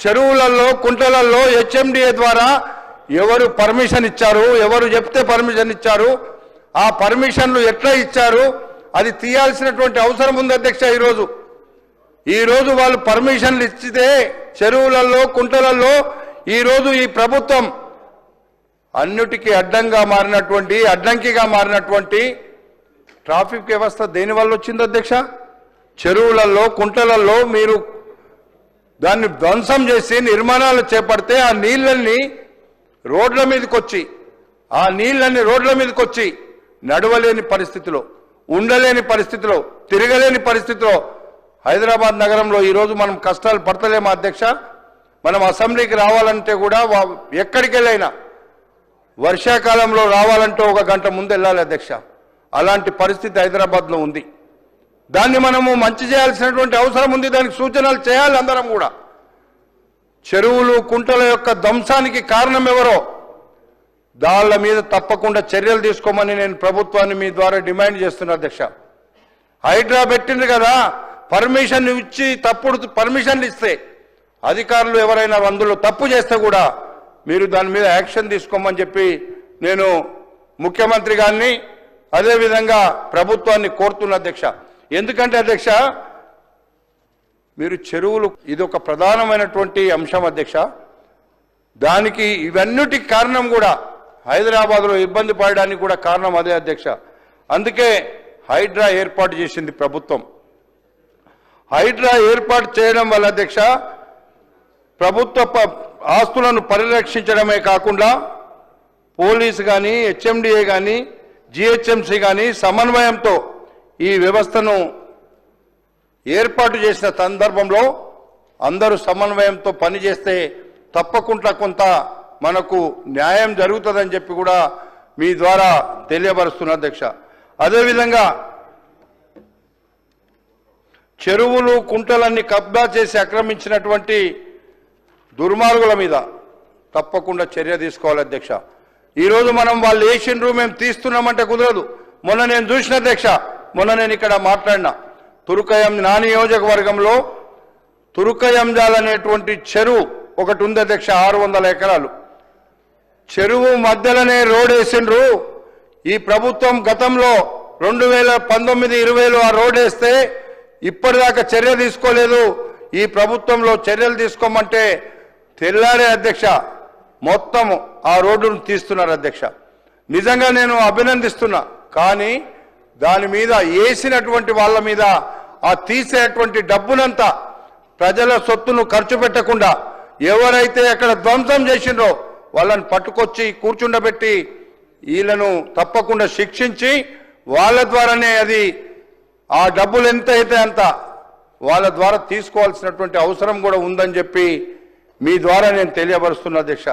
చెరువులలో కుంటలలో హెచ్ఎండిఏ ద్వారా ఎవరు పర్మిషన్ ఇచ్చారు ఎవరు చెప్తే పర్మిషన్ ఇచ్చారు ఆ పర్మిషన్లు ఎట్లా ఇచ్చారు అది తీయాల్సినటువంటి అవసరం ఉంది అధ్యక్ష ఈరోజు. ఈరోజు వాళ్ళు పర్మిషన్లు ఇచ్చితే చెరువులలో కుంటలలో ఈరోజు ఈ ప్రభుత్వం అన్నిటికీ అడ్డంగా మారినటువంటి అడ్డంకిగా మారినటువంటి ట్రాఫిక్ వ్యవస్థ దేనివల్ల వచ్చింది అధ్యక్ష? చెరువులలో కుంటలలో మీరు దాన్ని ధ్వంసం చేసి నిర్మాణాలు చేపడితే ఆ నీళ్ళని రోడ్ల మీదకి వచ్చి ఆ నీళ్ళని రోడ్ల మీదకి వచ్చి నడవలేని పరిస్థితిలో ఉండలేని పరిస్థితిలో తిరగలేని పరిస్థితిలో హైదరాబాద్ నగరంలో ఈరోజు మనం కష్టాలు పడతలేము అధ్యక్ష? మనం అసెంబ్లీకి రావాలంటే కూడా వా- ఎక్కడికి వెళ్ళైనా వర్షాకాలంలో రావాలంటే ఒక గంట ముందు వెళ్ళాలి అధ్యక్ష. అలాంటి పరిస్థితి హైదరాబాద్లో ఉంది. దాన్ని మనము మంచి చేయాల్సినటువంటి అవసరం ఉంది దానికి సూచనలు చేయాలి అందరం కూడా. చెరువులు కుంటల యొక్క ధ్వంసానికి కారణం ఎవరో దాళ్ళ మీద తప్పకుండా చర్యలు తీసుకోమని నేను ప్రభుత్వాన్ని మీ ద్వారా డిమాండ్ చేస్తున్నా అధ్యక్ష. హైడ్రా పెట్టింది కదా పర్మిషన్ ఇచ్చి తప్పుడు పర్మిషన్లు ఇస్తే అధికారులు ఎవరైనా అందులో తప్పు చేస్తే కూడా మీరు దాని మీద యాక్షన్ తీసుకోమని చెప్పి నేను ముఖ్యమంత్రి గారిని అదేవిధంగా ప్రభుత్వాన్ని కోరుతున్న అధ్యక్ష. ఎందుకంటే అధ్యక్ష మీరు చెరువులు ఇది ఒక ప్రధానమైనటువంటి అంశం అధ్యక్ష. దానికి ఇవన్నిటికి కారణం కూడా హైదరాబాద్లో ఇబ్బంది పడడానికి కూడా కారణం అదే అధ్యక్ష. అందుకే హైడ్రా ఏర్పాటు చేసింది ప్రభుత్వం. హైడ్రా ఏర్పాటు చేయడం వల్ల అధ్యక్ష ప్రభుత్వ ప- ఆస్తులను పరిరక్షించడమే కాకుండా పోలీసు కానీ హెచ్ఎండిఏ కానీ జిహెచ్ఎంసీ కానీ సమన్వయంతో ఈ వ్యవస్థను ఏర్పాటు చేసిన సందర్భంలో అందరూ సమన్వయంతో పనిచేస్తే తప్పకుండా కొంత మనకు న్యాయం జరుగుతుందని చెప్పి కూడా మీ ద్వారా తెలియపరుస్తున్న అధ్యక్ష. అదేవిధంగా చెరువులు కుంటలన్నీ కబ్జా చేసి ఆక్రమించినటువంటి దుర్మార్గుల మీద తప్పకుండా చర్య తీసుకోవాలి అధ్యక్ష. ఈరోజు మనం వాళ్ళు వేసిండ్రు మేము తీస్తున్నామంటే కుదరదు. మొన్న నేను చూసిన అధ్యక్ష మొన్న నేను ఇక్కడ మాట్లాడినా. తురుకయం నా నియోజకవర్గంలో తురుకయంజాల్ అనేటువంటి చెరువు ఒకటి ఉంది అధ్యక్ష ఆరు వందల ఎకరాలు. చెరువు మధ్యలోనే రోడ్ వేసిండ్రు ఈ ప్రభుత్వం గతంలో రెండు వేల పంతొమ్మిది ఇరవైలో ఆ రోడ్ వేస్తే ఇప్పటిదాకా చర్య తీసుకోలేదు. ఈ ప్రభుత్వంలో చర్యలు తీసుకోమంటే తెల్లారే అధ్యక్ష మొత్తం ఆ రోడ్డును తీస్తున్నారు అధ్యక్ష. నిజంగా నేను అభినందిస్తున్నా. కానీ దాని మీద వేసినటువంటి వాళ్ళ మీద ఆ తీసేటువంటి డబ్బునంతా ప్రజల సొత్తును ఖర్చు పెట్టకుండా ఎవరైతే అక్కడ ధ్వంసం చేసిండ్రో వాళ్ళని పట్టుకొచ్చి కూర్చుండబెట్టి వీళ్ళను తప్పకుండా శిక్షించి వాళ్ళ ద్వారానే అది ఆ డబ్బులు ఎంత అయితే అంత వాళ్ళ ద్వారా తీసుకోవాల్సినటువంటి అవసరం కూడా ఉందని చెప్పి మీ ద్వారా నేను తెలియపరుస్తున్నా అధ్యక్ష